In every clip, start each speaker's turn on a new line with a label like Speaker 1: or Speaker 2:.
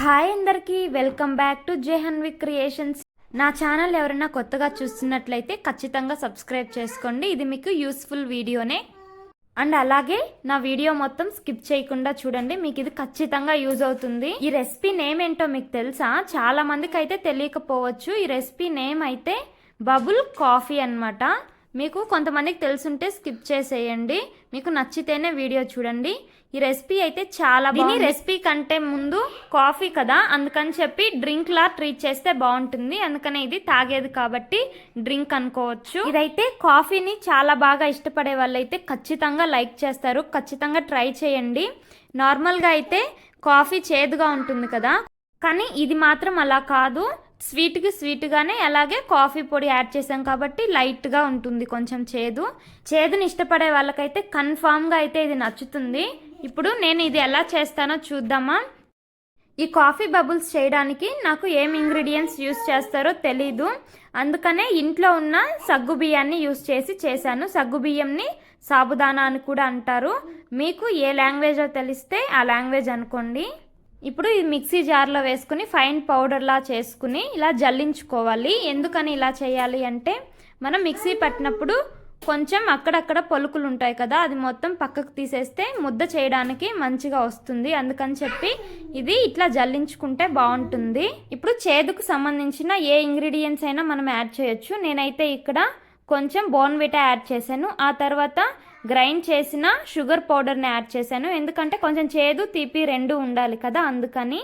Speaker 1: Hi అందరికీ welcome back to Jahnavi creations. నా channel ఎవరైనా కొత్తగా చూస్తున్నట్లయితే ఖచ్చితంగా సబ్స్క్రైబ్ చేసుకోండి. ఇది మీకు యూస్ఫుల్ వీడియోనే. అండ్ అలాగే నా వీడియో మొత్తం స్కిప్ చేయకుండా చూడండి. మీకు ఇది ఖచ్చితంగా యూజ్ అవుతుంది. ఈ రెసిపీ నేమ్ ఏంటో మీకు తెలుసా? చాలా మందికి అయితే తెలియకపోవచ్చు. ఈ రెసిపీ నేమ్ అయితే బబుల్ కాఫీ అన్నమాట. మీకు కొంతమందికి తెలుసుంటే స్కిప్ చేసేయండి. మీకు నచ్చితేనే వీడియో చూడండి. ఈ రెసిపీ అయితే చాలా బాగుంది. రెసిపీ కంటే ముందు కాఫీ కదా అందుకని చెప్పి డ్రింక్ లా ట్రీట్ చేస్తే బాగుంటుంది. అందుకనే ఇది తాగేది కాబట్టి డ్రింక్ అనుకోవచ్చు. ఇదైతే కాఫీని చాలా బాగా ఇష్టపడే వాళ్ళైతే ఖచ్చితంగా లైక్ చేస్తారు. ఖచ్చితంగా ట్రై చేయండి. నార్మల్గా అయితే కాఫీ చేదుగా ఉంటుంది కదా. కానీ ఇది మాత్రం అలా కాదు. స్వీట్కి స్వీట్గానే అలాగే కాఫీ పొడి యాడ్ చేసాం కాబట్టి లైట్గా ఉంటుంది కొంచెం చేదు. చేదుని ఇష్టపడే వాళ్ళకైతే కన్ఫామ్గా అయితే ఇది నచ్చుతుంది. ఇప్పుడు నేను ఇది ఎలా చేస్తానో చూద్దామా? ఈ కాఫీ బబుల్స్ చేయడానికి నాకు ఏం ఇంగ్రీడియంట్స్ యూస్ చేస్తారో తెలీదు. అందుకనే ఇంట్లో ఉన్న సగ్గు బియ్యాన్ని యూస్ చేసి చేశాను. సగ్గు బియ్యంని సాబుదానా అని కూడా అంటారు. మీకు ఏ లాంగ్వేజో తెలిస్తే ఆ లాంగ్వేజ్ అనుకోండి. ఇప్పుడు ఈ మిక్సీ జార్లో వేసుకుని ఫైన్ పౌడర్లా చేసుకుని ఇలా జల్లించుకోవాలి. ఎందుకని ఇలా చేయాలి అంటే మనం మిక్సీ పట్టినప్పుడు కొంచెం అక్కడక్కడ పొలుకులు ఉంటాయి కదా అది మొత్తం పక్కకు తీసేస్తే ముద్ద చేయడానికి మంచిగా వస్తుంది. అందుకని చెప్పి ఇది ఇట్లా జల్లించుకుంటే బాగుంటుంది. ఇప్పుడు చేదుకు సంబంధించిన ఏ ఇంగ్రీడియంట్స్ అయినా మనం యాడ్ చేయొచ్చు. నేనైతే ఇక్కడ కొంచెం బోన్విటా యాడ్ చేశాను. ఆ తర్వాత గ్రైండ్ చేసిన షుగర్ పౌడర్ని యాడ్ చేశాను. ఎందుకంటే కొంచెం చేదు తీపి రెండు ఉండాలి కదా అందుకని.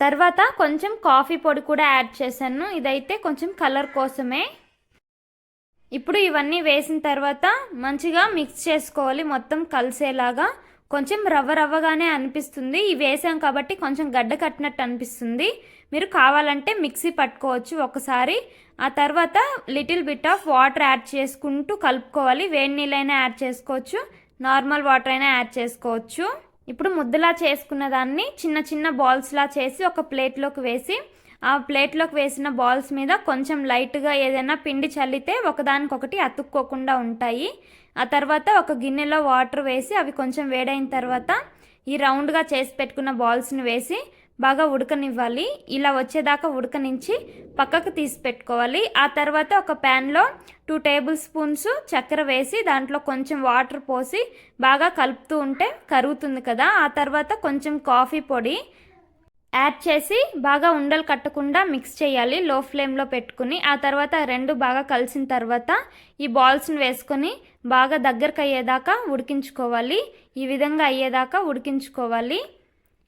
Speaker 1: తర్వాత కొంచెం కాఫీ పొడి కూడా యాడ్ చేశాను. ఇదైతే కొంచెం కలర్ కోసమే. ఇప్పుడు ఇవన్నీ వేసిన తర్వాత మంచిగా మిక్స్ చేసుకోవాలి. మొత్తం కలిసేలాగా కొంచెం రవ్వ రవ్వగానే అనిపిస్తుంది. ఇవి వేసాం కాబట్టి కొంచెం గడ్డ కట్టినట్టు అనిపిస్తుంది. మీరు కావాలంటే మిక్సీ పట్టుకోవచ్చు ఒకసారి. ఆ తర్వాత little bit of water add చేసుకుంటూ కలుపుకోవాలి. వేడి నీళ్ళైనా యాడ్ చేసుకోవచ్చు. నార్మల్ వాటర్ అయినా యాడ్ చేసుకోవచ్చు. ఇప్పుడు ముద్దలా చేసుకున్న దాన్ని చిన్న చిన్న బాల్స్లా చేసి ఒక ప్లేట్లోకి వేసి ఆ ప్లేట్లోకి వేసిన బాల్స్ మీద కొంచెం లైట్గా ఏదైనా పిండి చల్లితే ఒకదానికొకటి అతుక్కోకుండా ఉంటాయి. ఆ తర్వాత ఒక గిన్నెలో వాటర్ వేసి అవి కొంచెం వేడైన తర్వాత ఈ రౌండ్గా చేసి పెట్టుకున్న బాల్స్ని వేసి బాగా ఉడకనివ్వాలి. ఇలా వచ్చేదాకా ఉడకనించి పక్కకు తీసి పెట్టుకోవాలి. ఆ తర్వాత ఒక ప్యాన్లో టూ టేబుల్ స్పూన్స్ చక్కెర వేసి దాంట్లో కొంచెం వాటర్ పోసి బాగా కలుపుతూ ఉంటే కరుగుతుంది కదా. ఆ తర్వాత కొంచెం కాఫీ పొడి యాడ్ చేసి బాగా ఉండలు కట్టకుండా మిక్స్ చేయాలి. లో ఫ్లేమ్లో పెట్టుకుని ఆ తర్వాత రెండు బాగా కలిసిన తర్వాత ఈ బాల్స్ని వేసుకొని బాగా దగ్గరకు అయ్యేదాకా ఉడికించుకోవాలి. ఈ విధంగా అయ్యేదాకా ఉడికించుకోవాలి.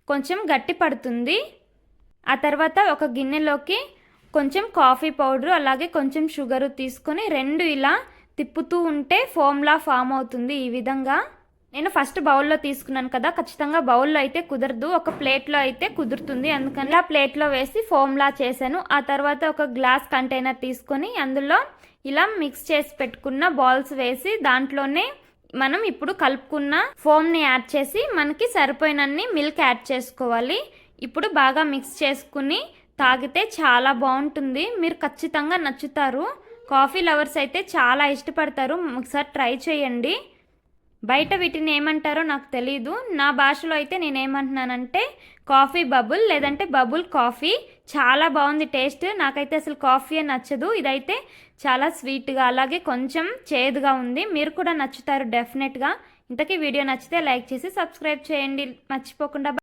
Speaker 1: కొంచెం గట్టి పడుతుంది. ఆ తర్వాత ఒక గిన్నెలోకి కొంచెం కాఫీ పౌడర్ అలాగే కొంచెం షుగరు తీసుకొని రెండు ఇలా తిప్పుతూ ఉంటే ఫోమ్లా ఫామ్ అవుతుంది ఈ విధంగా. నేను ఫస్ట్ బౌల్లో తీసుకున్నాను కదా ఖచ్చితంగా బౌల్లో అయితే కుదరదు. ఒక ప్లేట్లో అయితే కుదురుతుంది. అందుకని ఆ ప్లేట్లో వేసి ఫోమ్లా చేశాను. ఆ తర్వాత ఒక గ్లాస్ కంటైనర్ తీసుకొని అందులో ఇలా మిక్స్ చేసి పెట్టుకున్న బాల్స్ వేసి దాంట్లోనే మనం ఇప్పుడు కలుపుకున్న ఫోమ్ని యాడ్ చేసి మనకి సరిపోయినన్ని మిల్క్ యాడ్ చేసుకోవాలి. ఇప్పుడు బాగా మిక్స్ చేసుకుని తాగితే చాలా బాగుంటుంది. మీరు ఖచ్చితంగా నచ్చుతారు. కాఫీ లవర్స్ అయితే చాలా ఇష్టపడతారు. ఒకసారి ట్రై చేయండి. బయట వీటిని ఏమంటారో నాకు తెలియదు నా భాషలో అయితే నేను ఏమంటున్నానంటే కాఫీ బబుల్ లేదంటే బబుల్ కాఫీ. చాలా బాగుంది టేస్ట్. నాకైతే అసలు కాఫీ నచ్చదు. ఇదైతే చాలా స్వీట్గా అలాగే కొంచెం చేదుగా ఉంది. మీరు కూడా నచ్చుతారు డెఫినెట్గా. ఇంతకీ వీడియో నచ్చితే లైక్ చేసి సబ్స్క్రైబ్ చేయండి. మర్చిపోకుండా